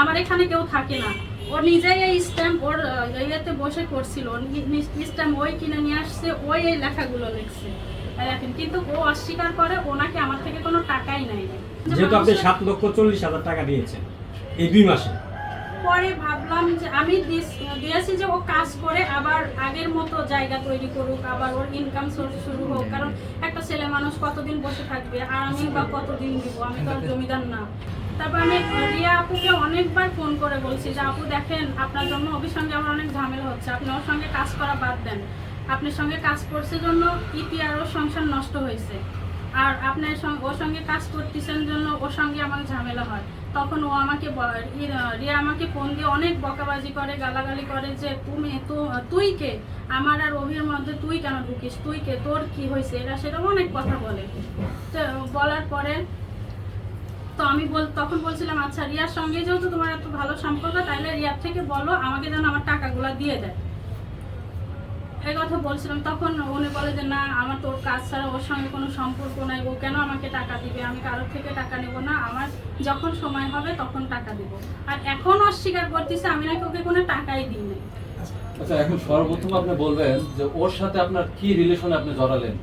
আমার এখানে কেউ থাকে না। ও নিজেই এই স্ট্যাম্প ওর ইয়েতে বসে করছিল। স্ট্যাম্প ওই কিনে নিয়ে আসছে ওই এই লেখাগুলো লিখছে। দেখেন কিন্তু ও অস্বীকার করে ওনাকে আমার থেকে কোনো টাকাই নেয় না যেহেতু আপনি সাত লক্ষ চল্লিশ হাজার টাকা দিয়েছেন এই দুই মাসে। পরে ভাবলাম যে আমি দিয়েছি যে ও কাজ করে আবার আগের মতো জায়গা তৈরি করুক আবার ওর ইনকাম সোর্স শুরু হোক। কারণ একটা ছেলে মানুষ কতদিন বসে থাকবে আর আমি বা কতদিন দিব? আমি তো জমিদার না। তারপর আমি রিয়া আপুকে অনেকবার ফোন করে বলছি যে, আপু দেখেন, আপনার জন্য অভির সঙ্গে আমার অনেক ঝামেলা হচ্ছে। আপনি ওর সঙ্গে কাজ করা বাদ দেন। আপনার সঙ্গে কাজ করছে জন্য ইতি আর ওর সংসার নষ্ট হয়েছে। আর আপনার সঙ্গে ওর সঙ্গে কাজ করতেছেন জন্য ওর সঙ্গে আমার ঝামেলা হয়। তখন ও আমাকে রিয়া আমাকে ফোন দিয়ে অনেক বকাবাজি করে, গালাগালি করে যে তুমি তু- তুই কে? আমার আর অভির মধ্যে তুই কেন ঢুকিস? তুই কে? তোর কি হয়েছে? এরা সেটা অনেক কথা বলে। তো বলার পরে তো আমি বল তখন বলছিলাম আচ্ছা রিয়ার সঙ্গে যেহেতু তোমার এত ভালো সম্পর্ক তাহলে রিয়ার থেকে বলো আমাকে যেন আমার টাকাগুলো দিয়ে দেয়। এই কথা বলছিলাম। তখন উনি বলে যে না আমার তোর কাজ ছাড়া ওর সঙ্গে কোনো সম্পর্ক নাই। ও কেন আমাকে টাকা দিবে? আমি কারোর থেকে টাকা নেব না। আমার যখন সময় হবে তখন টাকা দিব। আর এখন অস্বীকার করতেছে আমি নাকি ওকে কোনো টাকাই দিই নাই আচ্ছা এখন সর্বপ্রথম আপনি বলবেন যে ওর সাথে আপনার কি রিলেশন আপনি জড়ালেন?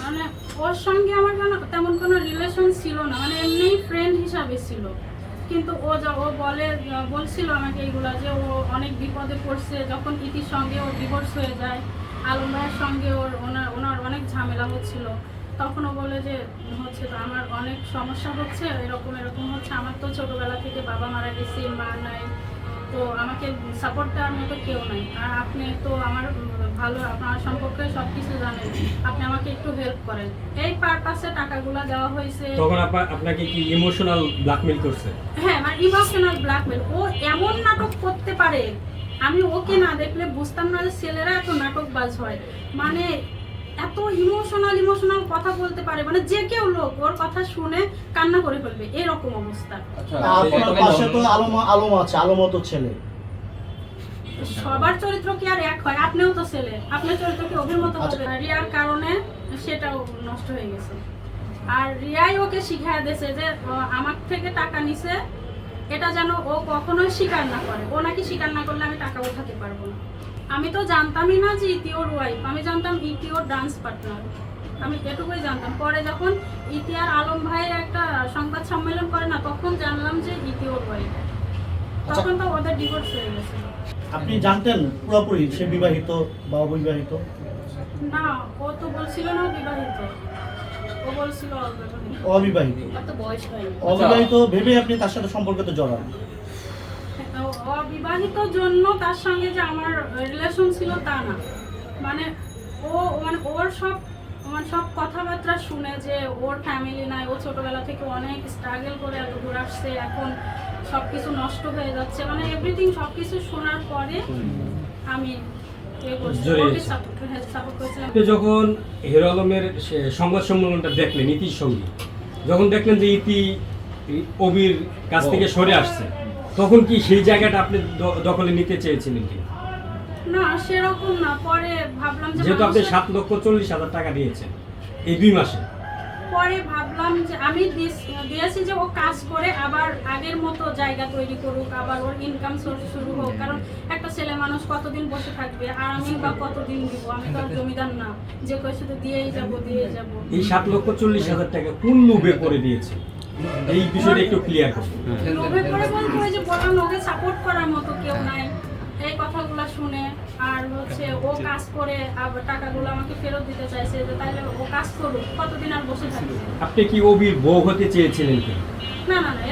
মানে ওর সঙ্গে আমার কোনো তেমন কোনো রিলেশন ছিল না। হিসাবে ছিল। কিন্তু ও যা, ও বলে, বলছিল আমাকে এইগুলা যে ও অনেক বিপদে পড়ছে, যখন ইতির সঙ্গে ওর ডিভোর্স হয়ে যায় আলম ভাইয়ের সঙ্গে ওর, ওনার ওনার অনেক ঝামেলা হচ্ছিল। তখন ও বলে যে, হচ্ছে তো আমার অনেক সমস্যা হচ্ছে, এরকম এরকম হচ্ছে। আমার তো ছোটোবেলা থেকে বাবা মারা গেছে, মা নাই। তো আমাকে সাপোর্ট দেওয়ার মতো কেউ নাই। আর আপনি তো আমার ভালো আপনার সম্পর্কে সব কিছু জানেন। আপনি আমাকে একটু হেল্প করেন। এই পারপাসে টাকাগুলো দেওয়া হয়েছে। তখন আপনা- আপনাকে কি ইমোশনাল ব্ল্যাকমেল করছে? হ্যাঁ মানে ইমোশনাল ব্ল্যাকমেল ও এমন নাটক করতে পারে। আমি ওকে না দেখলে বুঝতাম না যে ছেলেরা এত নাটকবাজ হয়। মানে এত ইমোশনাল ইমোশনাল কথা বলতে পারে। মানে যে কেউ লোক ওর কথা শুনে কান্না করে ফেলবে। এরকম অবস্থা। আচ্ছা আপনার পাশে তো আলম আলম আছে আলমও তো ছেলে। সবার চরিত্র কি আর এক হয়? আপনিও তো ছেলে। আপনার চরিত্র কি অভিমত আচ্ছা। হবে? রিয়ার কারণে সেটাও নষ্ট হয়ে গেছে। আর রিয়াই ওকে শিখায় দিয়েছে যে আমার থেকে টাকা নিছে। এটা যেন ও কখনোই স্বীকার না করে। ও নাকি স্বীকার না করলে আমি টাকা উঠাতে পারব না। আমি তো জানতামই না যে ইতি ওর ওয়াইফ আমি জানতাম ইতি ওর ডান্স পার্টনার আমি এটুকুই জানতাম। পরে যখন ইতি আর আলম ভাইয়ের একটা সংবাদ সম্মেলন করে না তখন জানলাম যে ইতি ওর ওয়াইফ তখন তো ওদের ডিভোর্স হয়ে গেছে। আপনি জানতেন পুরোপুরি সে বিবাহিত বা অবিবাহিত? না ও তো বলছিল না বিবাহিত। ও বলছিল অবিবাহিত। হয়নি। অবিবাহিত ভেবে আপনি তার সাথে জড়ান। অবিবাহিত জন্য তার সঙ্গে যে আমার রিলেশন ছিল তা না। মানে ও মানে ওর সব মানে সব কথাবার্তা শুনে যে ওর ফ্যামিলি নাই ও ছোটবেলা থেকে অনেক স্ট্রাগল করে এত দূর আসছে এখন সব কিছু নষ্ট হয়ে যাচ্ছে। মানে এভরিথিং সব কিছু শোনার পরে আমি আপনি যখন হিরো আলমের সংবাদ সম্মেলনটা দেখলেন ইতির সঙ্গে যখন দেখলেন যে ইতি অবির কাছ থেকে সরে আসছে তখন কি সেই জায়গাটা আপনি দখলে নিতে চেয়েছিলেন কি না সেরকম না। পরে যেহেতু আপনি সাত লক্ষ চল্লিশ হাজার টাকা দিয়েছেন এই দুই মাসে। পরে ভাবলাম যে আমি দিয়েছি যে ও কাজ করে আবার আগের মতো জায়গা তৈরি করুক আবার ওর ইনকাম সোর্স শুরু হোক। কারণ একটা ছেলে মানুষ কতদিন বসে থাকবে আর আমি বা কতদিন দিব? আমি তো আর জমিদার না। যে কই শুধু দিয়েই যাব দিয়েই যাব। এই সাত লক্ষ চল্লিশ হাজার টাকা কোন লোভে করে দিয়েছে? এই বিষয়টা একটু ক্লিয়ার করুন। লোভে পড়ে বলতে যে বললাম ওকে সাপোর্ট করার মতো কেউ নাই। এই কথাগুলো শুনে আর হচ্ছে ও কাজ করে আবার টাকাগুলো আমাকে ফেরত দিতে চাইছে যে তাহলে ও কাজ করুক কতদিন আর বসে থাকবে? আপনি কি ওবির বউ হতে চেয়েছিলেন না না না